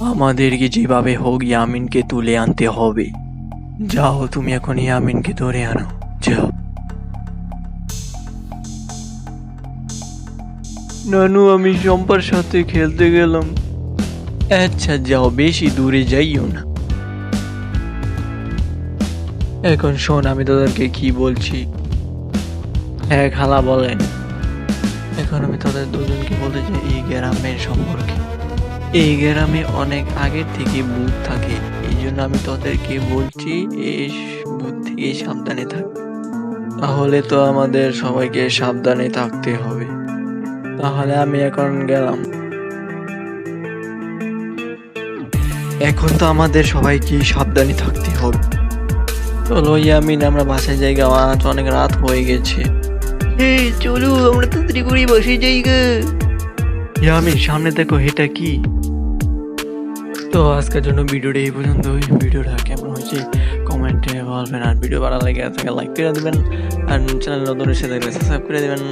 আমাদেরকে যেভাবে হোক ইয়ামিনকে তুলে আনতে হবে। যাও তুমি এখন ইয়ামিনকে ধরে আনো। যাও। নানু আমি শম্পার সাথে খেলতে গেলাম। আচ্ছা যাও বেশি দূরে যাইও না। এখন শোন আমি তোদেরকে কি বলছি? হ্যাঁ খালা বলেন। এখন আমি তোদের দুজনকে বলতে চাই এই গ্রামের সম্পর্কে। এই গ্রামে অনেক আগের থেকে ভূত থাকে। এই জন্য আমি তোদেরকে বলছি এই ভূত থেকে সাবধানে থাক। তাহলে তো আমাদের সবাইকে সাবধানে থাকতে হবে। তাহলে আমি এখন গেলাম। এখন তো আমাদের সবাইকে সাবধানে থাকতে হবে। চলো ইয়ামিন আমরা বাসায় যাই গা। আজ অনেক রাত হয়ে গেছে। চলো আমরা তাড়াতাড়ি করে বসে যাই গা। ইয়ামিন সামনে দেখো এটা কি? তো আজকের জন্য ভিডিওটা এই পর্যন্ত ভিডিওটা কেমন হয়েছে কমেন্টে বলবেন আর ভিডিও ভালো লাগে থাকে লাইক করে দেবেন। আর চ্যানেল নতুন এসে থাকলে সাবস্ক্রাইব করে দেবেন।